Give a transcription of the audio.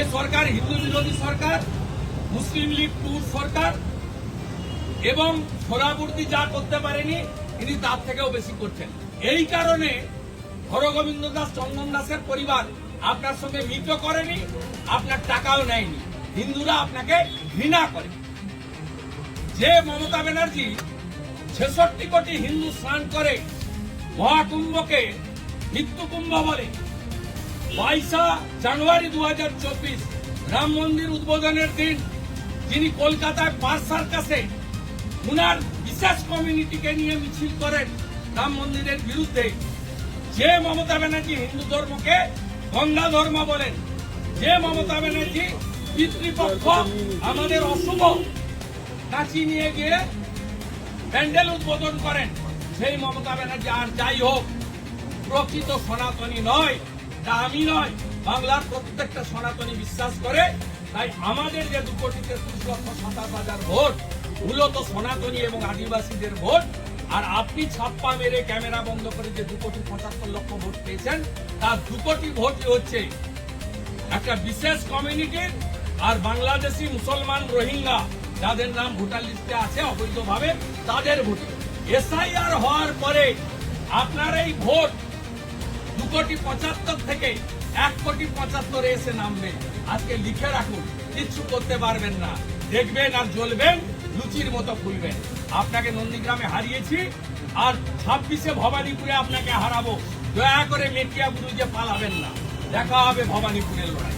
এ সরকার, হিন্দু বিরোধী সরকার, মুসলিম লীগ টুর সরকার, এবং সোনাবর্তী যা করতে পারেনি, তিনি তার থেকেও বেশি করছেন। এই কারণে হরগোবিন্দ দাস, চন্দন দাসের পরিবার আপনার সঙ্গে মিট করেনি, আপনার টাকাও নেয়নি। হিন্দুরা আপনাকে ঘৃণা করে। যে মমতা ব্যানার্জি ছেষট্টি কোটি হিন্দু স্নান করে মহাকুম্ভকে মৃত্যুকুম্ভ বলে বাইশা জানুয়ারি দু হাজার চব্বিশ, রাম মন্দির উদ্বোধনের দিন যিনি কলকাতায় পার সার্কাসে উনার বিশেষ কমিউনিটিকে নিয়ে মিছিল করেন রাম মন্দিরের বিরুদ্ধে, যে মমতা ব্যানার্জি হিন্দু ধর্মকে গঙ্গা ধর্ম বলেন, যে মমতা ব্যানার্জি পিতৃপক্ষ আমাদের অশুভ কাঁচি নিয়ে গিয়ে প্যান্ডেল উদ্বোধন করেন, সেই মমতা ব্যানার্জি আর যাই হোক, প্রকৃত সনাতনী নয়। তা আমি নয়, বাংলার প্রত্যেকটা সনাতনী বিশ্বাস করে, তাই আমাদের যে দু কোটি তেত্রিশ লক্ষ সাতাশ হাজার ভোট, মূলত সনাতনী এবং আদিবাসীদের ভোট, আর আপনি ছাপ্পা মেরে ক্যামেরা বন্ধ করে যে দু কোটি পঁচাত্তর লক্ষ ভোট পেয়েছেন, তার দু কোটি ভোটই হচ্ছে একটা বিশেষ কমিউনিটির আর বাংলাদেশি মুসলমান রোহিঙ্গা, যাদের নাম ভোটার লিস্টে আছে অবৈধভাবে, তাদের ভোট। এসআইআর হওয়ার পরে আপনার এই ভোট দু কোটি পঁচাত্তর থেকে এক কোটি পঁচাত্তরে এসে নামবে। আজকে লিখে রাখুন, কিচ্ছু করতে পারবেন না। দেখবেন আর জ্বলবেন, লুচির মতো ফুলবেন। আপনাকে নন্দীগ্রামে হারিয়েছি, আর ছাব্বিশে ভবানীপুরে আপনাকে হারাবো। দয়া করে মেটিয়া বুঝে পালাবেন না। দেখা হবে ভবানীপুরের লড়াই